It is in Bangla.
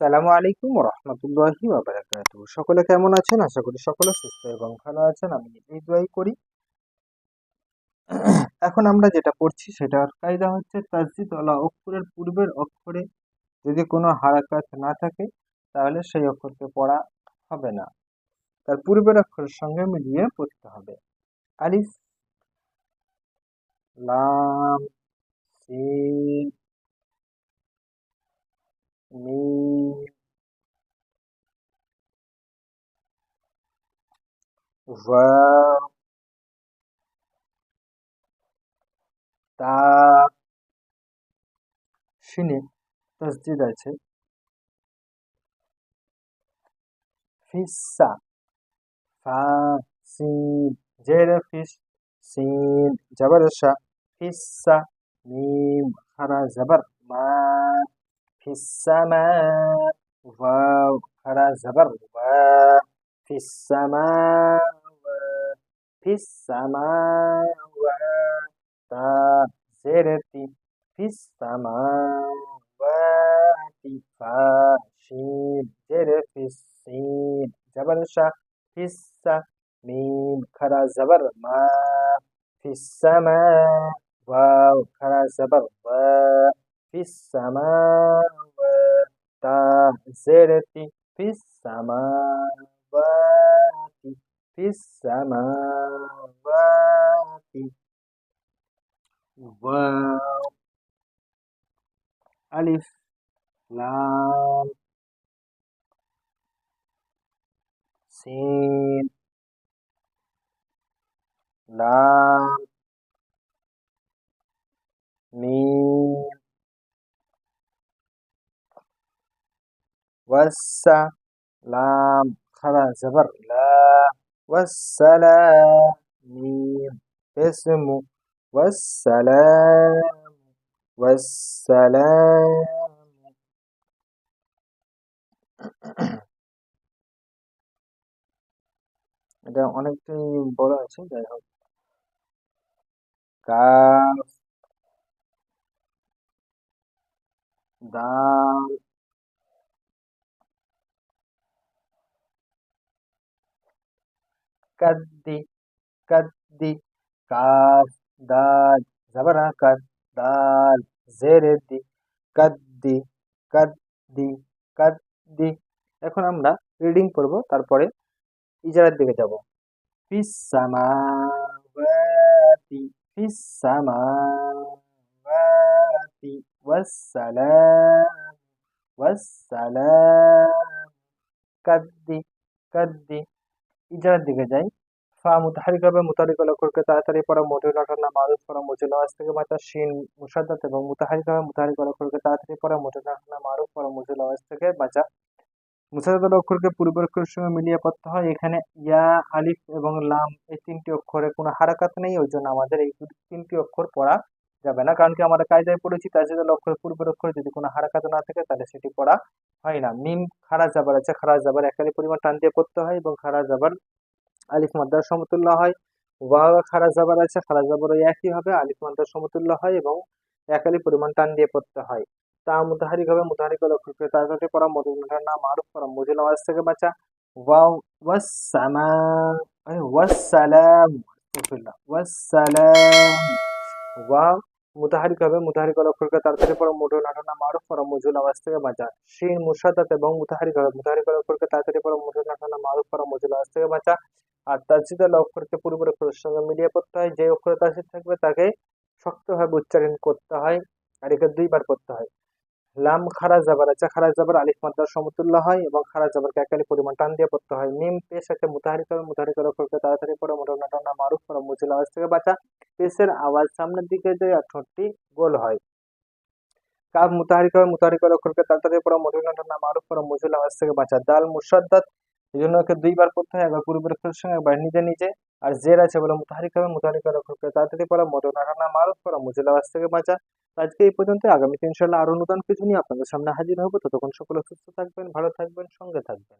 আসসালামু আলাইকুম রহমতুল্লাহি বারাকাতু সকলে কেমন আছেন? আশা করি সকলে সুস্থ এবং ভালো আছেন। আমি এই দোয়াই করি। এখন আমরা যেটা পড়ছি সেটার কায়দা হচ্ছে তাসজিদ আলা অক্ষরের পূর্বের অক্ষরে যদি কোনো হারাকাত না থাকে, তাহলে সেই অক্ষরকে পড়া হবে না। তার পূর্বের অক্ষরের সঙ্গে মিলিয়ে পড়তে হবে। আলিফ, লাম সিন vão, তার ফিনে তসজিদ আছে ফিসা ফা সিন জের ফিস সিন জবরসা ফিসা মিম খারা জবর মা ফিসামা ওয়াও খারা জবর ওয়া ফিসামা ফিস সামাওয়াতা জেরতি ফিস সামাওয়াতি ফাশিম জের ফিস সিন জবর শা ফিস সা মিম খরা জবর মা ফিস সামা ওয়াও খরা জবর ওয়া ফিস সামাওয়াতা জেরতি ফিস সামাওয়া في السماوات. واو ألف لام. سين. لام. ميم. والسا لام. خرا زبر. لا والسلام ميم اسم والسلام والسلام এটা অনেকটাই বড় আছে যাই হোক কাফ দাল ಕದ್ದಿ ಕದ್ದಿ ಕಾಫ್ ದಾಲ್ ಜಬರ ಕದ್ ದಾಲ್ ಜೇರೆದ್ದಿ কদ্দি কদ্দি কদ্দি এখন আমরা রিডিং করব, তারপরে ইজারার দিকে যাব। ফিসামাতি ফিসামাতি ফিস সামাওয়াতি, ওয়াসসালাম ওয়াসসালাম। কদ্দি কদ্দি ইজারার দিকে যাই। ফা মুতাহারিক হবে, মুতাহারিক অক্ষরকে তাড়াতাড়ি পড়া, মধুর নাটানা মারুফ পড়া মুজিল আওয়াজ থেকে বাঁচা শিন, মুসাদ্দাত এবং মুতাহারিক হবে, মুতাহারিক অক্ষরকে তাড়াতাড়ি পড়া, মধুর নাটানা মারুফ পড়া মুজিল আওয়াজ থেকে বাঁচা। মুসাদ্দাত অক্ষরকে পূর্বের সঙ্গে মিলিয়ে পড়তে হয়। এখানে ইয়া, আলিফ এবং লাম এই তিনটি অক্ষরে কোনো হারাকাত নেই। ওই জন্য আমাদের এই তিনটি অক্ষর পড়া যাবে না। কারণ কি আমরা কায়দায় পড়েছি, তার তাজিদাল অক্ষর পূর্বের অক্ষরে যদি কোনো হারাকাত না থাকে, তাহলে সেটি পড়া হয় না। মিম, খারা, জাবার আছে। খারা, জাবার একালি পরিমাণ টান দিয়ে পড়তে হয় এবং খারা, জাবার আলিফ মাদ্দার সমতুল্য হয়। ওয়াও, খারা, জাবার আছে। খারা ওই একই হবে। আলিফ মাদ্দার সমতুল্য হয় এবং একালি পরিমাণ টান দিয়ে পড়তে হয়। তা মুতাহারিক হবে। লক্ষ্য করে তাড়াতাড়ি পড়া, মধুর নাম মারুফ পড়া। মুজিল আওয়াজ থেকে বাঁচা। ওয়াসসালাম। ওয়াসসালাম। ওয়াও মুতাহারিক হবে। মুতাহারিক অক্ষরকে তাড়াতাড়ি পড়া মুঠো নাটনা মারুফ পড়া মুজুল আওয়াজ থেকে বাঁচা। শিন মুসাদাত এবং মুতাহারিক হবে। মুতাহারিক অক্ষরকে তাড়াতাড়ি পড়া মুঠো নাটনা মারুফ পড়া মুজুল আওয়াজ থেকে বাঁচা। আর তাজিদ অক্ষরকে পূর্বের অক্ষরের সঙ্গে মিলিয়ে পড়তে হয়। যে অক্ষরে তাজিদ থাকবে তাকে শক্তভাবে উচ্চারণ করতে হয় আর একে দুইবার পড়তে হয়। লাম খারা জাবার। আছে খারা জাবার আলিফ মাদ্দার সমতুল্য হয় এবং খারা জাবারকে একালি পরিমাণ টান দিয়ে পড়তে হয়। নিম পেশ আছে মুতাহারিক হবে। মুতাহারিক অক্ষরকে তাড়াতাড়ি পরে মোটর নাটনা মারুফ পড়া মুজিল আওয়াজ থেকে বাঁচা। পেশের আওয়াজ সামনের দিকে যে ঠোঁটটি গোল হয়। কাব মুতাহারিক হবে মুতাহারিক অক্ষরকে তাড়াতাড়ি পড়া মধুর নাটনা মারুফ পড়া মুজিল আওয়াজ থেকে বাঁচা দাল মুসাদ্দাত এই জন্য ওকে দুইবার পড়তে হয়, একবার পূর্বের অক্ষরের সঙ্গে একবার নিজে নিজে। আর জের আছে বলে মুতাহারিক হবে মুতাহারিক অক্ষরকে তাড়াতাড়ি পড়া মধুর নাটনা মারুফ পড়া মুজিল আওয়াজ থেকে বাঁচা আজকে এই পর্যন্ত, আগামীতে ইনশাল্লাহ আরও নতুন কিছু নিয়ে আপনাদের সামনে হাজির হব। ততক্ষণ সকলে সুস্থ থাকবেন, ভালো থাকবেন, সঙ্গে থাকবেন।